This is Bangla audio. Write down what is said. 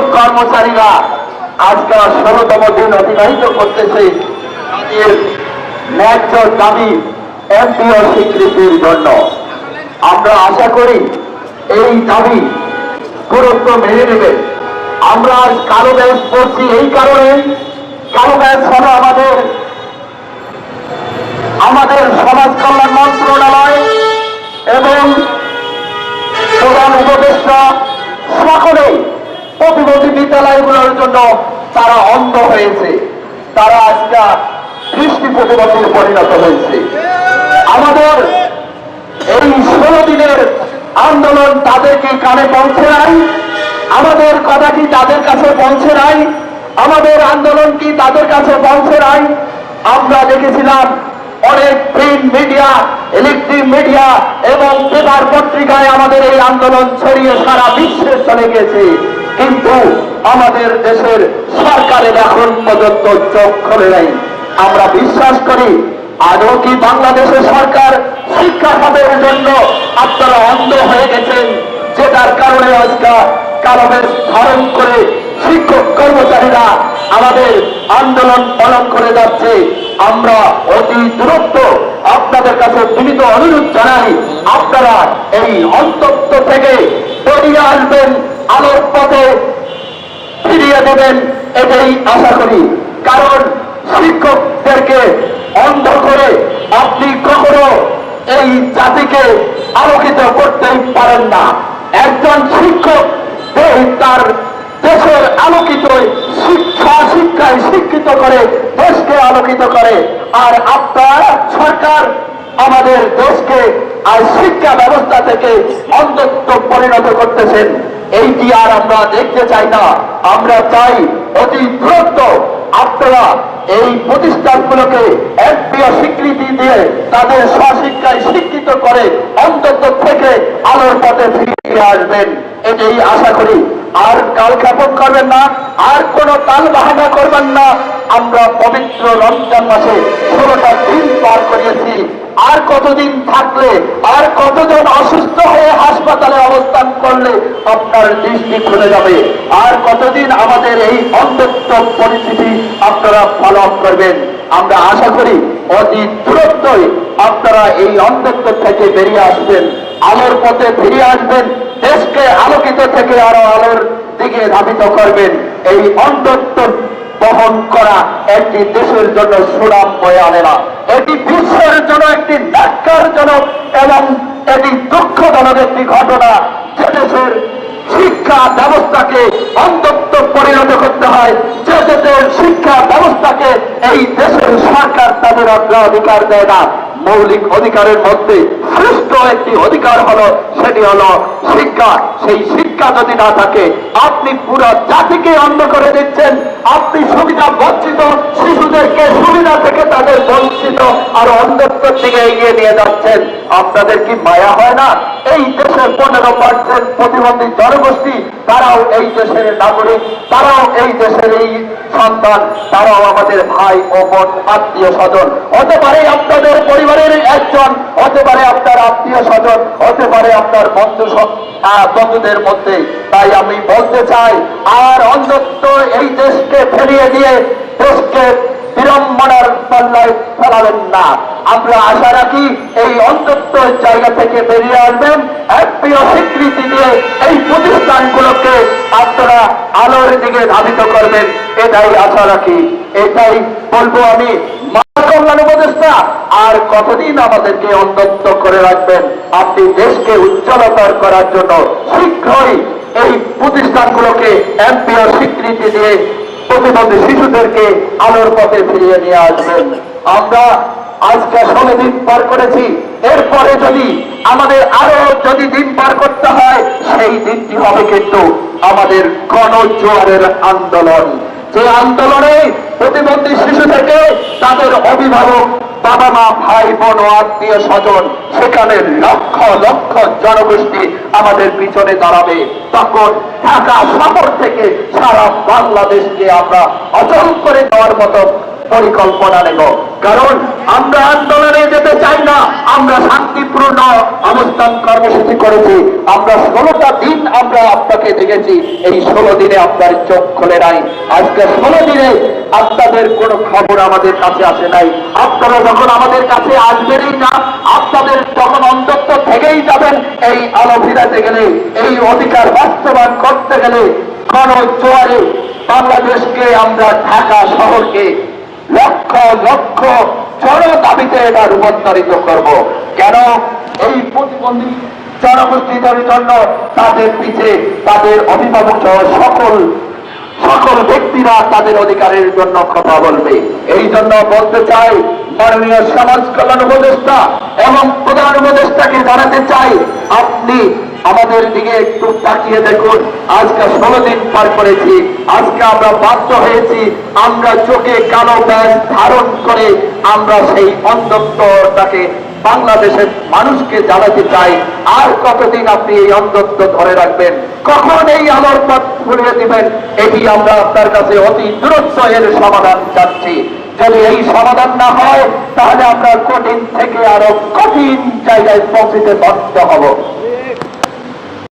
শিক্ষক কর্মচারীরা আজকে ষোলতম দিন অতিবাহিত করতেছে। ন্যায্য দাবি এমপিও স্বীকৃতির জন্য। আমরা আশা করি এই দাবি গুরুত্ব মেনে নেবে। আমরা আজ কালো ব্যাস পড়ছি এই কারণে কালো ব্যাস হলো আমাদের আমাদের সমাজ কল্যাণ মন্ত্রণালয় এবং প্রধান উপদেষ্টা সকলেই প্রতিবন্ধী বিদ্যালয়গুলোর জন্য তারা অন্ধ হয়েছে। তারা আজকে দৃষ্টি প্রতিবন্ধীর পরিণত হয়েছে। আমাদের এই ষোলো দিনের আন্দোলন তাদেরকে কানে পৌঁছে নাই। আমাদের কথা কি তাদের কাছে পৌঁছে নাই। আমাদের আন্দোলন কি তাদের কাছে পৌঁছে নাই। আমরা দেখেছিলাম অনেক প্রিন্ট মিডিয়া, ইলেকট্রিক মিডিয়া এবং পেপার পত্রিকায় আমাদের এই আন্দোলন ছড়িয়ে সারা বিশ্বে চলে গেছে। কিন্তু আমাদের দেশের সরকারের এখন পর্যন্ত চোখ খোলে নাই। আমরা বিশ্বাস করি, আদৌ কি বাংলাদেশের সরকার শিক্ষা খাতের জন্য আপনারা অন্ধ হয়ে গেছেন, যেটার কারণে আজকাল কারণের ধারণ করে শিক্ষক কর্মচারীরা আমাদের আন্দোলন পালন করে যাচ্ছে। আমরা অতি দূরত্ব আপনাদের কাছে বিনীত অনুরোধ জানাই, আপনারা এই অন্তত্ব থেকে বেরিয়ে আসবেন। আলোর পথে ফিরিয়ে দেবেন এটাই আশা করি। কারণ শিক্ষকদেরকে অন্ধ করে আপনি কখনো এই জাতিকে আলোকিত করতেই পারেন না। একজন শিক্ষক তার দেশের আলোকিত শিক্ষা, শিক্ষায় শিক্ষিত করে, দেশকে আলোকিত করে। আর আপনার সরকার আমাদের দেশকে আর শিক্ষা ব্যবস্থা থেকে অন্ধত্ব পরিণত করতেছেন। এইটি আর আমরা দেখতে চাই না। আমরা চাই অতি দ্রুত আপনারা এই প্রতিষ্ঠানগুলোকে একপ্রিয় স্বীকৃতি দিয়ে তাদের স্বশিক্ষায় শিক্ষিত করে অন্তত থেকে আলোর পথে ফিরে আসবেন। এটাই আশা করি। আর কাল খ্যাপন করবেন না, আর কোনো তাল বাহানা করবেন না। আমরা পবিত্র রমজান মাসে ষোলোটা দিন পার করিয়েছি। আর কতদিন থাকলে, আর কতজন অসুস্থ হয়ে হাসপাতালে অবস্থান করলে আপনার দৃষ্টি খুলে যাবে। আর কতদিন আমাদের এই অন্ধত্ব পরিস্থিতি আপনারা পালন করবেন। আমরা আশা করি অতি দূরত্বই আপনারা এই অন্ধত্ব থেকে বেরিয়ে আসবেন। আলোর পথে ফিরে আসবেন। দেশকে আলোকিত থেকে আরও আলোর দিকে ধাবিত করবেন। এই অন্ধত্ব বহন করা একটি দেশের জন্য সুনাম বয়ে আনে না। এটি বিশ্বের জন্য একটি ন্যাক্কারজনক এবং এটি দুঃখজনক একটি ঘটনা। যে দেশের শিক্ষা ব্যবস্থাকে অন্তত্ব পরিণত করতে হয়, যে দেশের শিক্ষা ব্যবস্থাকে এই দেশের সরকার তাদের অগ্রাধিকার দেয় না। মৌলিক অধিকারের মধ্যে শ্রেষ্ঠ একটি অধিকার হলো, সেটি হলো শিক্ষা। সেই শিক্ষা যদি না থাকে, আপনি পুরো জাতিকে অন্ধ করে দিচ্ছেন। আপনি সুবিধা বঞ্চিত শিশুদেরকে সুবিধা থেকে তাদের বঞ্চিত আর অন্ধত্বের দিকে এগিয়ে নিয়ে যাচ্ছেন। আপনাদের কি মায়া হয় না? এই দেশের পনেরো পার্সেন্ট প্রতিবন্ধী জনগোষ্ঠী, তারাও এই দেশের নাগরিক, তারাও এই দেশের এই সন্তান, তারাও আমাদের ভাই ও বোন, আত্মীয় স্বজন। হতে পারে আপনাদের পরিবারের একজন, হতে পারে আপনার আত্মীয় স্বজন, হতে পারে আপনার বন্ধু বন্ধুদের মধ্যে। তাই আমি বলতে চাই, আর অন্তত এই দেশকে ফেরিয়ে দিয়ে দেশকে বিড়ম্বনার পাল্লায় ফেলাবেন না। আমরা আশা রাখি এই অন্তত জায়গা থেকে বেরিয়ে আসবেন। একপ্রিয় স্বীকৃতি দিয়ে এই প্রতিষ্ঠানগুলোকে আপনারা আলোর দিকে ধাবিত করবেন। এটাই আশা রাখি। এটাই বলব আমি। উপদেষ্টা, আর কতদিন আমাদেরকে অন্তত করে রাখবেন? আপনি দেশকে উজ্জ্বলতর করার জন্য শীঘ্রই এই প্রতিষ্ঠানগুলোকে এমপিও স্বীকৃতি দিয়ে প্রতিবন্ধী শিশুদেরকে আলোর পথে ফিরিয়ে নিয়ে আসবেন। আমরা আজকে ষোলো দিন পার করেছি। এরপরে যদি আমাদের আরও যদি দিন পার করতে হয়, সেই দিনটি হবে কিন্তু আমাদের গণজোয়ারের আন্দোলন। যে আন্দোলনে প্রতিবন্ধী শিশু থেকে তাদের অভিভাবক বাবা মা ভাই বোন আত্মীয় স্বজন সেখানে লক্ষ লক্ষ জনগোষ্ঠী আমাদের পিছনে দাঁড়াবে। তখন ঢাকা শহর থেকে সারা বাংলাদেশকে আমরা অচল করে দেওয়ার মতো পরিকল্পনা নেব। কারণ আমরা আন্দোলনে যেতে চাই না, আমরা শান্তিপূর্ণ অবস্থান কর্মসূচি করেছি। আমরা ষোলোটা দিন আমরা আপনাকে দেখেছি। এই ষোলো দিনে আপনার চোখ খুলে নাই। আজকে ষোলো দিনে আপনাদের কোনো খবর আমাদের কাছে আসে নাই। আপনারা যখন আমাদের কাছে আসবেনই না, আপনাদের যখন অন্তত্ব থেকেই যাবেন এই আলো ফিরাতে গেলে, এই অধিকার বাস্তবায়ন করতে গেলে। গণ জোয়ারে বাংলাদেশকে আমরা ঢাকা শহরকে লক্ষ লক্ষ জন দাবিতে এটা রূপান্তরিত করব। কেন এই প্রতিবন্ধী জনগোষ্ঠীদের জন্য তাদের পিছে তাদের অভিভাবক সহ সকল সকল ব্যক্তিরা তাদের অধিকারের জন্য কথা বলবে। এই জন্য বলতে চাই, মাননীয় সমাজ কল্যাণ উপদেষ্টা এবং প্রধান উপদেষ্টাকে জানাতে চাই, আপনি আমাদের দিকে একটু তাকিয়ে দেখুন। আজকে ষোলো দিন পার করেছি, আজকে আমরা বাধ্য হয়েছি, আমরা চোখে কালো ব্যাস ধারণ করে আমরা সেই অন্ধত্বটাকে বাংলাদেশের মানুষকে জানাতে চাই, আর কতদিন আপনি এই অন্ধত্ব ধরে রাখবেন? কখন এই আলোর পথ খুলে দিবেন? এটি আমরা আপনার কাছে অতি দূরত্ব এর সমাধান চাচ্ছি। যদি এই সমাধান না হয়, তাহলে আমরা কঠিন থেকে আরও কঠিন জায়গায় পৌঁছিতে বাধ্য হব।